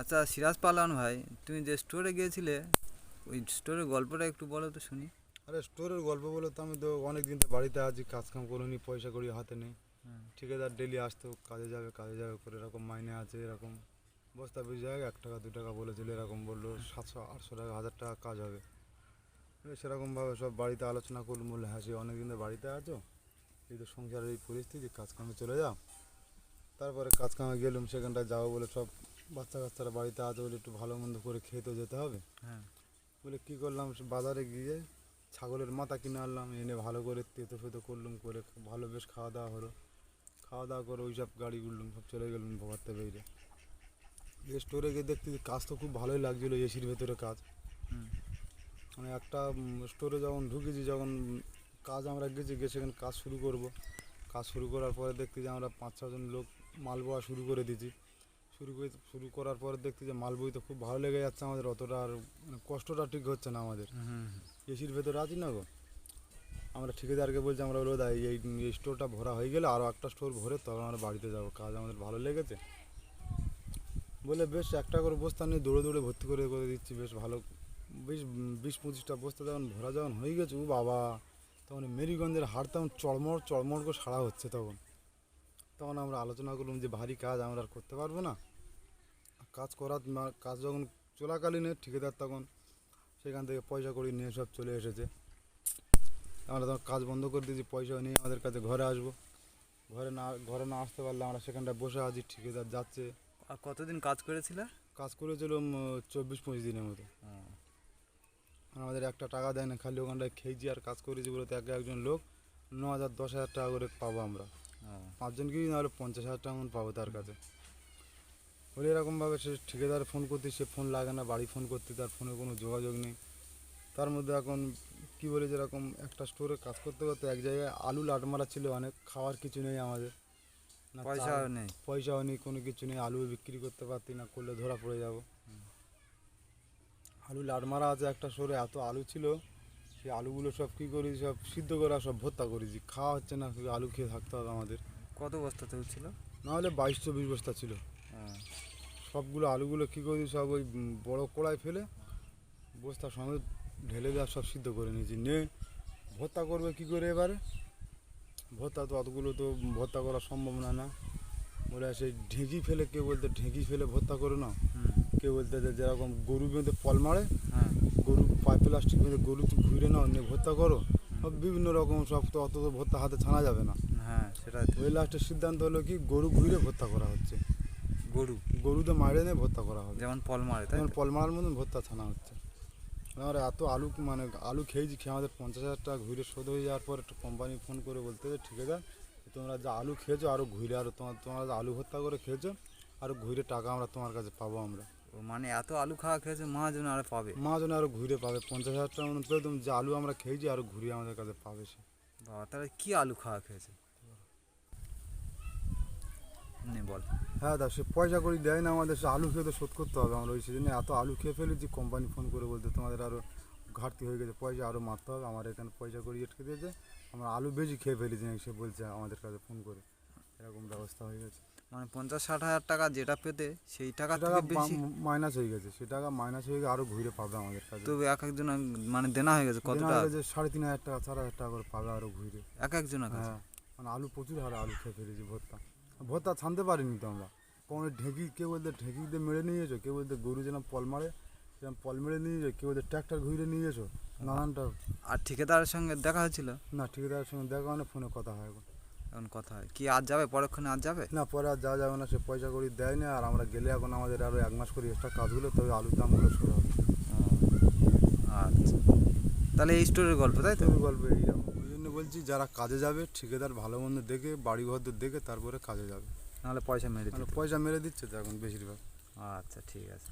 আচ্ছা সিরাজ পালন ভাই তুমি যে স্টোরে গিয়েছিলে ওই স্টোরের গল্পটা একটু বলো তো শুনি। আরে স্টোরের গল্প বলে তো আমি তো অনেক দিন তো বাড়িতে আছি কাজ কাম করিনি পয়সা করি হাতে নেই। ঠিকাদার ডেলি আসতো কাজে যাবে কাজে যাবে করে এরকম মাইনে আছে এরকম। বস্তা বেশি জায়গা এক টাকা দু টাকা বলেছিল এরকম বলল সাতশো আটশো টাকা হাজার টাকা কাজ হবে। সেরকমভাবে সব বাড়িতে আলোচনা করলাম বললে হ্যাঁ সে অনেক দিন বাড়িতে আছো। এই তো সংসারের এই পরিস্থিতি কাজ কামে চলে যাও। তারপরে কাজ কামে গেলাম সেখানটায় যাব বলে সব বাচ্চা কাচ্চারা বাড়িতে আছে বলে একটু ভালো মন্দ করে খেয়ে তো যেতে হবে। হ্যাঁ। বলে কী করলাম সে বাজারে গিয়ে ছাগলের মাথা কিনে আনলাম এনে ভালো করে তেতো ফেতো করলাম করে ভালো বেশ খাওয়া দাওয়া হলো। খাওয়া দাওয়া করে ওই সব গাড়ি উঠলাম সব চলে গেলাম ভোগাতে বেরিয়ে। স্টোরে গিয়ে দেখতে কাজ তো খুব ভালোই লাগছিল এসির ভেতরে কাজ। হুম। মানে একটা স্টোরে যখন ঢুকেছি যখন কাজ আমরা গেছি গিয়ে সেখানে কাজ শুরু করব। কাজ শুরু করার পরে দেখতে যে আমরা পাঁচ ছজন লোক মাল বোয়া শুরু করে দিয়েছি। শুরু করে শুরু করার পরে দেখতে যে মাল বই তো খুব ভালো লেগে যাচ্ছে আমাদের অতটা আর মানে কষ্টটা ঠিক হচ্ছে না আমাদের। এসির ভেতরে আছি না গো? আমরা ঠিকাদারকে বলছি আমরা বলব দাদা এই এই স্টোরটা ভরা হয়ে গেলে আরও একটা স্টোর ভরে তবে আমরা বাড়িতে যাব। কাজ আমাদের ভালো লেগেছে। বলে বেশ একটা করে বস্তা নিয়ে দৌড়ে দৌড়ে ভর্তি করে করে দিচ্ছি বেশ ভালো। বেশ বিশ পঁচিশটা বস্তা যখন ভরা যখন হয়ে গেছে ও বাবা তখন মেরিগঞ্জের হাড় তখন চড়মড় চড়মড় করে সারা হচ্ছে তখন। তখন আমরা আলোচনা করলাম যে ভারী কাজ আমরা আর করতে পারব না। কাজ করার কাজ যখন চলাকালীনে ঠিকাদার তখন সেখান থেকে পয়সা করি নিয়ে সব চলে এসেছে। আমরা তখন কাজ বন্ধ করে দিয়েছি পয়সা নিয়ে আমাদের কাছে ঘরে আসব। ঘরে না ঘরে না আসতে পারলে আমরা সেখানটায় বসে আছি ঠিকাদার যাচ্ছে। আর কতদিন কাজ করেছিলে? কাজ করেছিল চব্বিশ পঁচিশ দিনের মতো। আমাদের একটা টাকা দেয় না খালি ওখানটায় খেয়েছি আর কাজ করেছি বলে এক একজন লোক। ন হাজার দশ হাজার টাকা করে পাবো আমরা। পাঁচজনকেই নাহলে পঞ্চাশ হাজার টাকা মতো পাবো তার কাছে। বলে এরকমভাবে সে ঠিকাদার ফোন করতে সে ফোন লাগে না বাড়ি ফোন করতে তার ফোনে কোনো যোগাযোগ নেই। তার মধ্যে এখন কি বলে যেরকম একটা স্টোরে কাজ করতে করতে এক জায়গায় আলু লাট মারা ছিল অনেক খাওয়ার কিছু নেই আমাদের। না পয়সা নেই। পয়সাও নেই কোনো কিছু নেই আলু বিক্রি করতে পারতি না করলে ধরা পড়ে যাব। আলু লাট মারা আছে একটা স্টোরে এত আলু ছিল সেই আলুগুলো সব কী করি সব সিদ্ধ করা সব ভর্তা করেছি। খাওয়া হচ্ছে না আলু খেয়ে থাকতে হবে আমাদের। কত বস্তাতে হচ্ছিল নাহলে বাইশ চব্বিশ বস্তা ছিল। সবগুলো আলুগুলো কী করি সব ওই বড় কড়াই ফেলে বস্তা সমেত ঢেলে দেওয়া সব সিদ্ধ করে নিয়েছি। নে ভর্তা করবে কী করে এবারে? ভর্তা তো অতগুলো তো ভর্তা করা সম্ভব না না। বলে সেই ঢেঁকি ফেলে কেউ বলতে ঢেঁকি ফেলে ভর্তা করে না কেউ বলতে যে যেরকম গরু বেঁধে পল মারে হ্যাঁ। গরু পাই প্লাস্টিক বেঁধে গরু তো ঘুরে নাও নিয়ে ভর্তা করো। সব বিভিন্ন রকম সব তো অত তো ভর্তা হাতে ছানা যাবে না। হ্যাঁ সেটাই তো। ওই লাস্টের সিদ্ধান্ত হলো কি গরু ঘুরে ভর্তা করা হচ্ছে। গরু। গরুতে মারে নিয়ে ভর্তা করা হবে। যেমন পল মারে তাই যেমন তো? পলমার মতন ভর্তা ছানা হচ্ছে। আমার এত আলু মানে আলু খেয়েছি খেয়ে আমাদের পঞ্চাশ হাজার টাকা ঘুরে শোধ হয়ে যাওয়ার পর একটা কোম্পানি ফোন করে বলতে যে ঠিক আছে তোমরা যা আলু খেয়েছো আরও ঘুরে আরও তোমার তোমরা যা আলু ভর্তা করে খেয়েছো আরও ঘুরে টাকা আমরা তোমার কাছে পাবো আমরা। মানে এত আলু খাওয়া খেয়েছে মহাজন আর পাবে। মাজন আরও ঘুরে পাবে পঞ্চাশ হাজার টাকা মতন। পেলে তুমি যে আলু আমরা খেয়েছি আরও ঘুরে আমাদের কাছে পাবে সে। বাবা তাহলে কি আলু খাওয়া খেয়েছে? নে বল। হ্যাঁ দা সে পয়সা করে দেয় না আমাদের সে আলু খেয়ে তো শোধ করতে হবে। আমরা ওই সিজনে এত আলু খেয়ে ফেলেছি কোম্পানি ফোন করে বলতে তোমাদের আরও ঘাটতি হয়ে গেছে পয়সা আরও মারতে হবে। আমার এখানে পয়সা করে আটকে দিয়েছে আমরা আলু বেশি খেয়ে ফেলেছি নাকি? সে বলছে আমাদের কাছে ফোন করে। এরকম ব্যবস্থা হয়ে গেছে। মানে পঞ্চাশ ষাট হাজার টাকা যেটা পেতে সেই টাকা টাকা বেশি মাইনাস হয়ে গেছে সে টাকা মাইনাস হয়ে গিয়ে আরও ঘুরে পাবে আমাদের কাছে। তো এক একজন মানে দেনা হয়ে গেছে কতটা? হয়ে সাড়ে তিন হাজার টাকা চার হাজার টাকা করে পাবে আরও ঘুরে। এক একজনের কাছে? হ্যাঁ মানে আলু প্রচুর হারে আলু খেয়ে ফেলেছি ভর্তা। ভর্তা ছানতে পারিনি তো আমরা। কোনো ঢেঁকি কেউ বলতে ঢেঁকি দিয়ে মেরে নিয়ে যেছো কেউ বলতে গরু যেন পল মারে যেরকম পল মেরে নিয়ে যেছো কেউ বলতে ট্র্যাক্টর ঘুরে নিয়ে যেছো নানানটা। আর ঠিকাদারের সঙ্গে দেখা হয়েছিল? না ঠিকাদারের সঙ্গে দেখা হয় না ফোনে কথা হয় এখন। এখন কথা হয়। কি আজ যাবে? পরক্ষণে আজ যাবে? না পরে আর যাওয়া যাবে না সে পয়সা করি দেয় না আর আমরা গেলে এখন আমাদের আরও এক মাস করে এক্সট্রা কাজগুলো তবে আলুর দামগুলো শুরু হবে। আচ্ছা। তাহলে এই স্টোরের গল্প তাই তো? গল্প এইরকম বলছি যারা কাজে যাবে ঠিকাদার ভালো মন্দ দেখে বাড়ি ঘরদের দেখে তারপরে কাজে যাবে। নাহলে পয়সা মেরে পয়সা মেরে দিচ্ছে তো এখন বেশিরভাগ। আচ্ছা ঠিক আছে।